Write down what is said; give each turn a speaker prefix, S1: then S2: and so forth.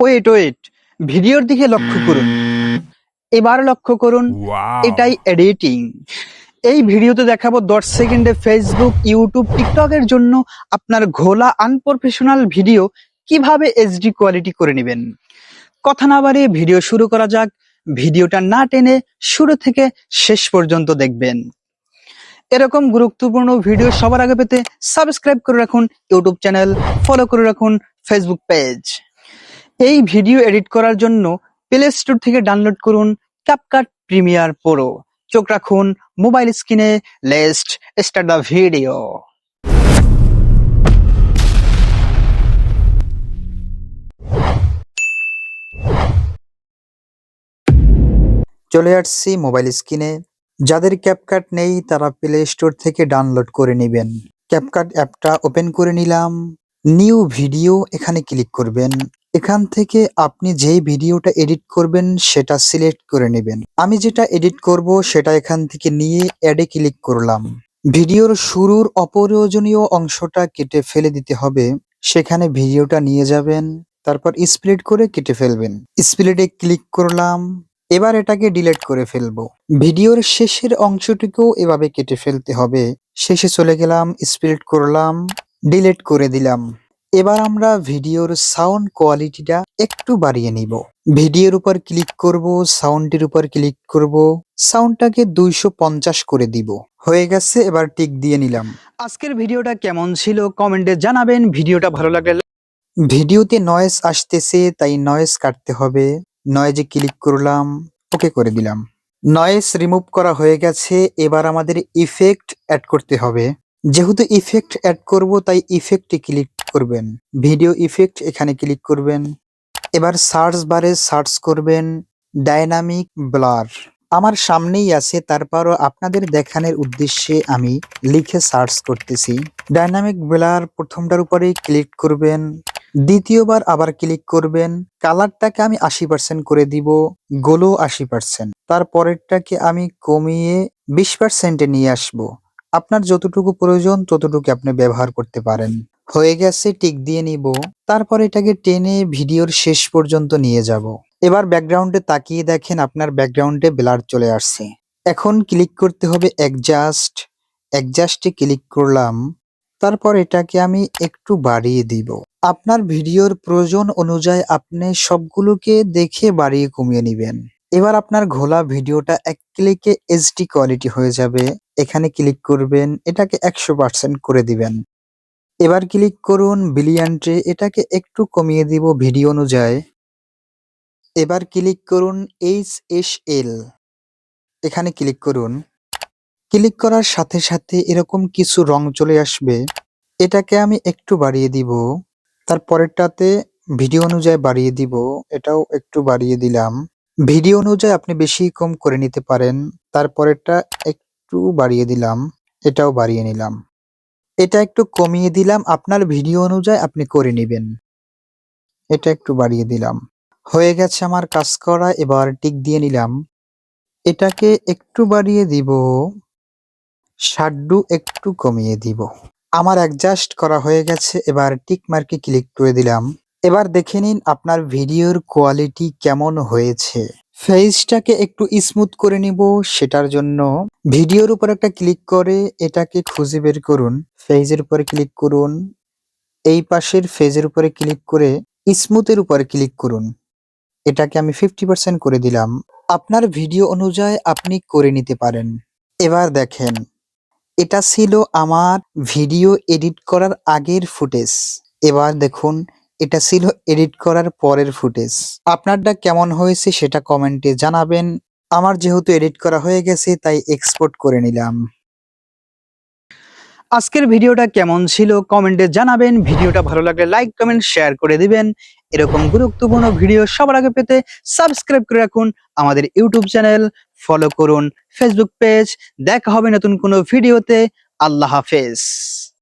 S1: Wait wait ভিডিওর দিকে লক্ষ্য করুন। এবার লক্ষ্য করুন এটাই এডিটিং এই ভিডিওতে দেখাবো দশ সেকেন্ডে ফেসবুক ইউটিউব টিকটকের জন্য আপনার ঘোলা আনপ্রফেশনাল ভিডিও কীভাবে এইচডি কোয়ালিটি করে নেবেন। কথা না বাড়িয়ে ভিডিও শুরু করা যাক। ভিডিওটা না টেনে শুরু থেকে শেষ পর্যন্ত দেখবেন। এরকম গুরুত্বপূর্ণ ভিডিও সবার আগে পেতে সাবস্ক্রাইব করে রাখুন ইউটিউব চ্যানেল ফলো করে রাখুন ফেসবুক পেজ এই ভিডিও এডিট করার জন্য প্লে স্টোর থেকে ডাউনলোড করুন ক্যাপকাট প্রিমিয়ার প্রো চোখ রাখুন মোবাইল স্ক্রিনে লেস্ট স্টার্ট দ্য ভিডিও চলে আসছি মোবাইল স্ক্রিনে যাদের ক্যাপকাট নেই, তারা প্লে স্টোর থেকে ডাউনলোড করে নেবেন। ক্যাপকাট অ্যাপটা ওপেন করে নিলাম। নিউ ভিডিও এখানে ক্লিক করবেন। এখান থেকে আপনি যেই ভিডিওটা এডিট করবেন, সেটা সিলেক্ট করে নেবেন। আমি যেটা এডিট করব, সেটা এখান থেকে নিয়ে অ্যাডে ক্লিক করলাম। ভিডিওর শুরুর অপ্রয়োজনীয় অংশটা কেটে ফেলে দিতে হবে। সেখানে ভিডিওটা নিয়ে যাবেন, তারপর স্প্লিট করে কেটে ফেলবেন। স্প্লিটে ক্লিক করলাম, এবার এটাকে ডিলেট করে ফেলব। ভিডিওর শেষের অংশটিকেও এভাবে কেটে ফেলতে হবে। শেষে চলে গেলাম স্প্লিট করলাম, ডিলেট করে দিলাম। এবার আমরা ভিডিওর সাউন্ড কোয়ালিটিটা একটু বাড়িয়ে নিব। ভিডিওর উপর ক্লিক করব সাউন্ডের উপর ক্লিক করব সাউন্ডটাকে দুইশো পঞ্চাশ করে দিব। হয়ে গেছে এবার টিক দিয়ে নিলাম। আজকের ভিডিওটা কেমন ছিল কমেন্টে জানাবেন ভিডিওটা ভালো লাগলে ভিডিওতে নয়েজ আসতেছে তাই নয়েজ কাটতে হবে। নয়েজে ক্লিক করলাম ওকে করে দিলাম। নয়েজ রিমুভ করা হয়ে গেছে এবার আমাদের ইফেক্ট অ্যাড করতে হবে। যেহেতু ইফেক্ট অ্যাড করব, তাই ইফেক্টে ক্লিক করবেন। ভিডিও ইফেক্ট এখানে ক্লিক করবেন। এবার সার্চ বারে সার্চ করবেন ডাইনামিক ব্লার আমার সামনেই আছে, তারপরও আপনাদের দেখানোর উদ্দেশ্যে আমি লিখে সার্চ করতেছি। ডাইনামিক ব্লার প্রথমটার উপরেই ক্লিক করবেন। দ্বিতীয়বার আবার ক্লিক করবেন। কালারটাকে আমি আশি পার্সেন্ট করে দিব গোলো আশি পার্সেন্ট তারপরেরটাকে আমি কমিয়ে বিশ পার্সেন্টে নিয়ে আসব। আপনার যতটুকু প্রয়োজন, ততটুকু আপনি ব্যবহার করতে পারেন। হয়ে গেছে, টিক দিয়ে নিব। তারপর এটাকে টেনে ভিডিওর শেষ পর্যন্ত নিয়ে যাব। এবার ব্যাকগ্রাউন্ডে তাকিয়ে দেখেন আপনার ব্যাকগ্রাউন্ডে ব্লার চলে আসছে। এখন ক্লিক করতে হবে অ্যাডজাস্ট। অ্যাডজাস্টে ক্লিক করলাম। তারপর এটাকে আমি একটু বাড়িয়ে দিব। আপনার ভিডিওর প্রয়োজন অনুযায়ী আপনি সবগুলোকে দেখে বাড়িয়ে কমিয়ে নেবেন। এবার আপনার ঘোলা ভিডিওটা এক ক্লিকে এইচডি কোয়ালিটি হয়ে যাবে। এখানে ক্লিক করবেন, এটাকে একশো পার্সেন্ট করে দিবেন। এবার ক্লিক করুন বিলিয়ান্টে এটাকে একটু কমিয়ে দিব ভিডিও অনুযায়ী। এবার ক্লিক করুন এইচ এস এল এখানে ক্লিক করুন। ক্লিক করার সাথে সাথে এরকম কিছু রং চলে আসবে। এটাকে আমি একটু বাড়িয়ে দিব তারপরেরটাতে ভিডিও অনুযায়ী বাড়িয়ে দিব, এটাও একটু বাড়িয়ে দিলাম। ভিডিও অনুযায়ী আপনি বেশি কম করে নিতে পারেন তারপরেরটা একটু বাড়িয়ে দিলাম, এটাও বাড়িয়ে নিলাম। এটা একটু কমিয়ে দিলাম, আপনার ভিডিও অনুযায়ী আপনি করে নেবেন। এটা একটু বাড়িয়ে দিলাম। হয়ে গেছে আমার কাজ করা, এবার টিক দিয়ে নিলাম। এটাকে একটু বাড়িয়ে দিব শাড্ডু একটু কমিয়ে দিব। আমার অ্যাডজাস্ট করা হয়ে গেছে, এবার টিক মার্কে ক্লিক করে দিলাম। এবার দেখে নিন আপনার ভিডিওর কোয়ালিটি কেমন হয়েছে। ফেসটাকে একটু স্মুথ করে নিব, সেটার জন্য ভিডিওর উপর একটা ক্লিক করে এটাকে খুঁজে বের করুন। ফেজের উপরে ক্লিক করুন। এই পাশের ফেজের উপরে ক্লিক করে স্মুথের উপরে ক্লিক করুন। এটাকে আমি ফিফটি পার্সেন্ট করে দিলাম। আপনার ভিডিও অনুযায়ী আপনি করে নিতে পারেন। এবার দেখেন, এটা ছিল আমার ভিডিও এডিট করার আগের ফুটেজ। এবার দেখুন এটা ছিল এডিট করার পরের ফুটেজ আপনারটা কেমন হয়েছে সেটা কমেন্টে জানাবেন। আমার যেহেতু এডিট করা হয়ে গেছে, তাই এক্সপোর্ট করে নিলাম। আজকের ভিডিওটা কেমন ছিল কমেন্টে জানাবেন। ভিডিওটা ভালো লাগলে লাইক কমেন্ট শেয়ার করে দিবেন। এরকম গুরুত্বপূর্ণ ভিডিও সবার আগে পেতে সাবস্ক্রাইব করে রাখুন আমাদের ইউটিউব চ্যানেল ফলো করুন ফেসবুক পেজ দেখা হবে নতুন কোনো ভিডিওতে আল্লাহ হাফেজ।